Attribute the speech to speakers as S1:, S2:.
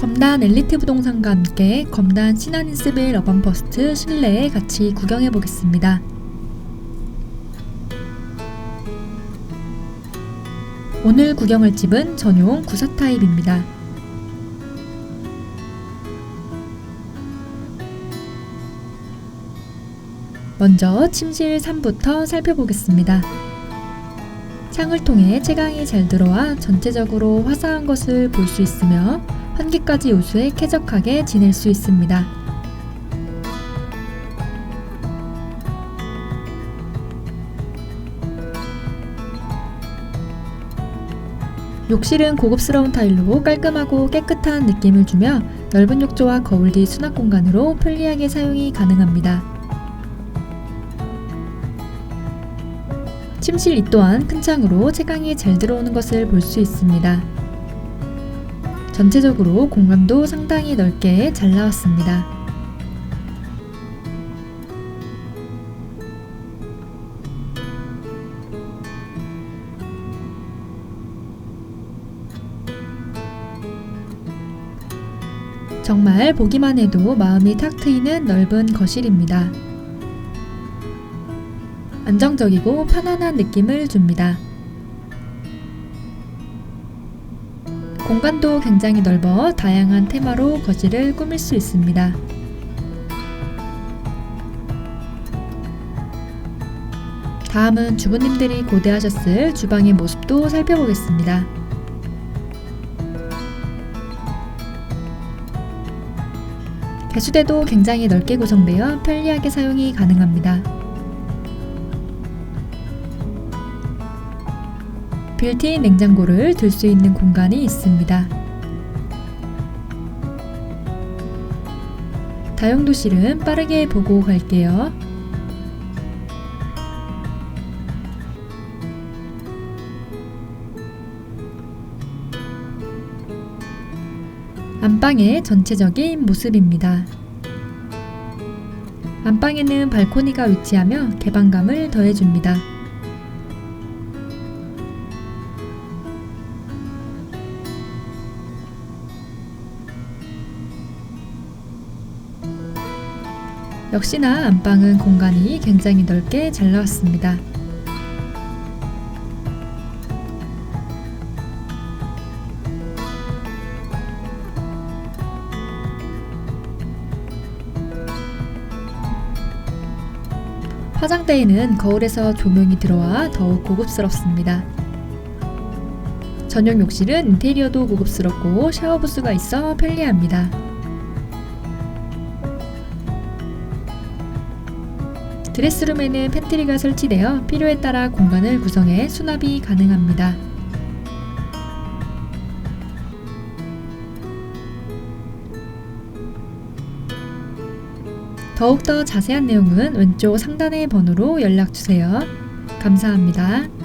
S1: 검단 엘리트 부동산과 함께 검단 시나닌스빌 어반퍼스트 실내에 같이 구경해 보겠습니다. 오늘 구경할 집은 전용 구사 타입입니다. 먼저 침실 3부터 살펴보겠습니다. 창을 통해 채광이 잘 들어와 전체적으로 화사한 것을 볼 수 있으며 환기까지 요소에 쾌적하게 지낼 수 있습니다. 욕실은 고급스러운 타일로 깔끔하고 깨끗한 느낌을 주며 넓은 욕조와 거울 뒤 수납 공간으로 편리하게 사용이 가능합니다. 침실 이 또한 큰 창으로 채광이 잘 들어오는 것을 볼 수 있습니다. 전체적으로 공간도 상당히 넓게 잘 나왔습니다. 정말 보기만 해도 마음이 탁 트이는 넓은 거실입니다. 안정적이고 편안한 느낌을 줍니다. 공간도 굉장히 넓어 다양한 테마로 거실을 꾸밀 수 있습니다. 다음은 주부님들이 고대하셨을 주방의 모습도 살펴보겠습니다. 개수대도 굉장히 넓게 구성되어 편리하게 사용이 가능합니다. 빌트인 냉장고를 둘 수 있는 공간이 있습니다. 다용도실은 빠르게 보고 갈게요. 안방의 전체적인 모습입니다. 안방에는 발코니가 위치하며 개방감을 더해줍니다. 역시나 안방은 공간이 굉장히 넓게 잘 나왔습니다. 화장대에는 거울에서 조명이 들어와 더욱 고급스럽습니다. 전용 욕실은 인테리어도 고급스럽고 샤워 부스가 있어 편리합니다. 드레스룸에는 팬트리가 설치되어 필요에 따라 공간을 구성해 수납이 가능합니다. 더욱더 자세한 내용은 왼쪽 상단의 번호로 연락 주세요. 감사합니다.